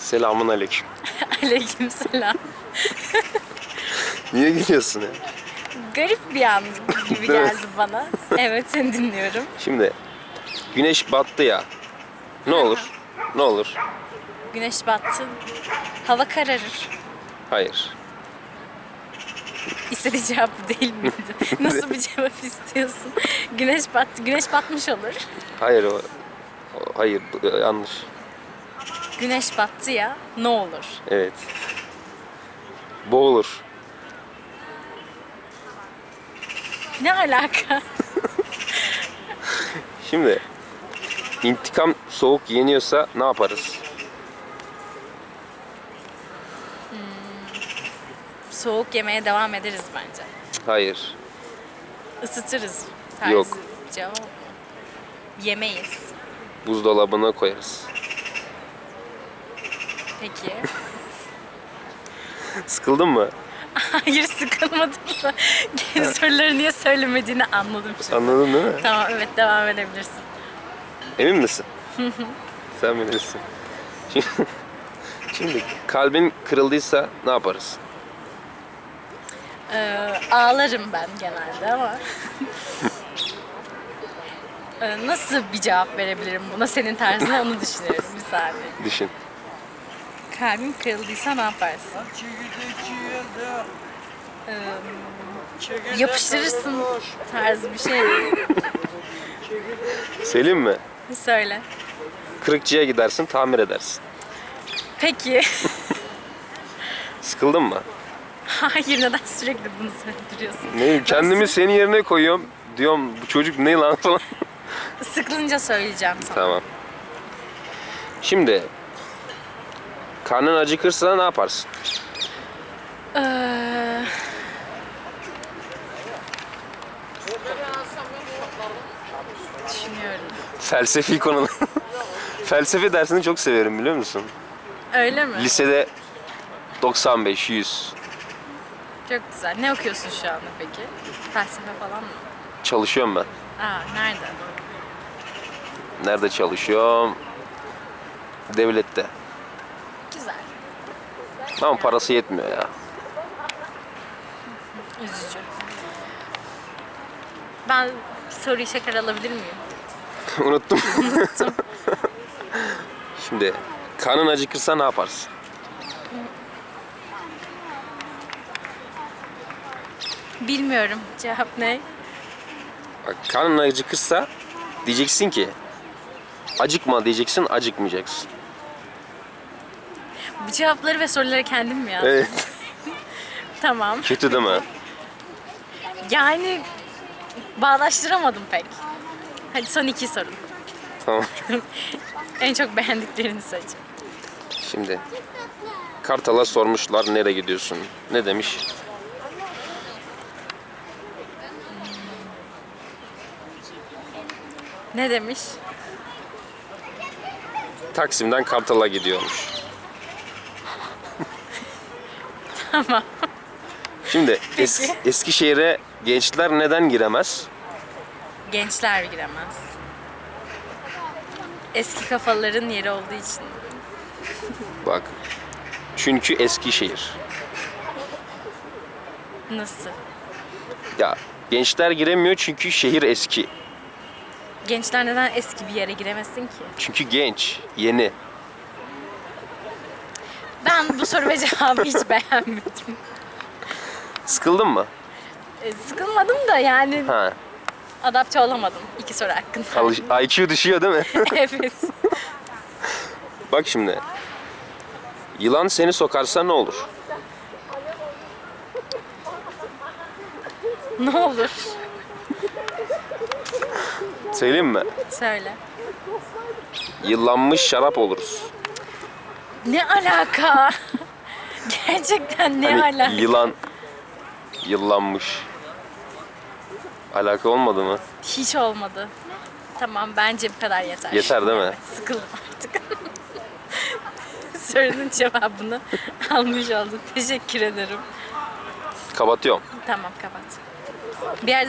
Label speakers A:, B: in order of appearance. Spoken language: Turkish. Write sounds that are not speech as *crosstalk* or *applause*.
A: Selamun aleyküm. *laughs*
B: Aleykümselam.
A: Niye gülüyorsun ya?
B: Garip bir an gibi
A: Değil mi?
B: geldi bana. Evet seni dinliyorum.
A: Şimdi güneş battı ya. Ne olur? Ne olur?
B: Güneş battı. Hava kararır.
A: Hayır.
B: İstediğin cevap bu değil miydi? *laughs* Nasıl bir cevap istiyorsun? Güneş battı. Güneş batmış olur.
A: Hayır o, o- hayır bu- yanlış.
B: Güneş battı ya ne olur?
A: Evet. Boğulur.
B: Ne alaka? *laughs*
A: Şimdi intikam soğuk yeniyorsa ne yaparız?
B: Soğuk yemeye devam ederiz bence.
A: Hayır.
B: Isıtırız. Tarzı
A: Yok.
B: bir Cevap? Yemeyiz.
A: Buzdolabına koyarız.
B: Peki. *laughs*
A: Sıkıldın mı? *laughs*
B: Hayır sıkılmadım da. soruları niye söylemediğini anladım şimdi.
A: Anladın değil mi?
B: Tamam evet devam edebilirsin.
A: Emin misin? Sen bilirsin. Şimdi, *laughs* şimdi kalbin kırıldıysa ne yaparız?
B: Ee, ağlarım ben genelde ama. Ee, Nasıl bir cevap verebilirim buna senin tarzına onu düşünüyorum bir saniye.
A: Düşün.
B: Kalbim kırıldıysa ne yaparsın? Ee, yapıştırırsın tarzı bir şey?
A: Selim mi?
B: Söyle.
A: Kırıkçıya gidersin, tamir edersin.
B: Peki. *laughs*
A: Sıkıldın mı?
B: Hayır neden sürekli bunu söylüyorsun?
A: Ne kendimi senin yerine koyuyorum. Diyorum bu çocuk ne lan falan. *laughs*
B: Sıkılınca söyleyeceğim sana.
A: tamam. Şimdi karnın acıkırsa ne yaparsın?
B: Ee, düşünüyorum.
A: Felsefi konular. *laughs* Felsefe dersini çok severim biliyor musun?
B: Öyle mi?
A: Lisede 95, 100
B: Çok güzel. Ne okuyorsun şu anda peki? Felsefe falan mı?
A: çalışıyorum ben.
B: Aa nerede?
A: Nerede çalışıyorum? Devlette. Ama parası yetmiyor ya.
B: Üzücü. Ben soruyu şeker alabilir miyim? *laughs*
A: Unuttum. *laughs* Şimdi karnın acıkırsa ne yaparsın?
B: Bilmiyorum. Cevap ne?
A: Bak, karnın acıkırsa diyeceksin ki acıkma diyeceksin, acıkmayacaksın.
B: Bu cevapları ve soruları kendim mi yazdım?
A: Evet. *laughs*
B: Tamam.
A: Kötü değil mi?
B: Yani bağdaştıramadım pek. Hadi son iki soru.
A: Tamam. *laughs*
B: En çok beğendiklerini seç.
A: Şimdi Kartal'a sormuşlar nereye gidiyorsun? Ne demiş?
B: Ne demiş?
A: Taksim'den Kartal'a gidiyormuş.
B: Tamam.
A: Şimdi es-
B: Peki.
A: Eskişehir'e gençler neden giremez?
B: Gençler giremez. Eski kafaların yeri olduğu için.
A: Bak. Çünkü Eskişehir.
B: Nasıl?
A: Ya gençler giremiyor çünkü şehir eski.
B: Gençler neden eski bir yere giremesin ki?
A: Çünkü genç, yeni.
B: Ben bu soru ve cevabı hiç beğenmedim.
A: Sıkıldın mı?
B: E, sıkılmadım da yani
A: Ha.
B: adapte olamadım iki soru hakkında.
A: Alış- IQ düşüyor değil mi? *laughs*
B: evet.
A: Bak şimdi. Yılan seni sokarsa ne olur?
B: Ne olur?
A: Söyleyeyim mi?
B: Söyle.
A: Yıllanmış şarap oluruz.
B: Ne alaka? *laughs* Gerçekten ne
A: Hani
B: alaka?
A: yılan yıllanmış. Alaka olmadı mı?
B: Hiç olmadı. Tamam bence bu kadar yeter.
A: Yeter değil mi? *laughs*
B: Sıkıldım artık. *laughs* Sorunun cevabını almış oldun. Teşekkür ederim.
A: Kapatıyorum.
B: Tamam kapat. Bir yerde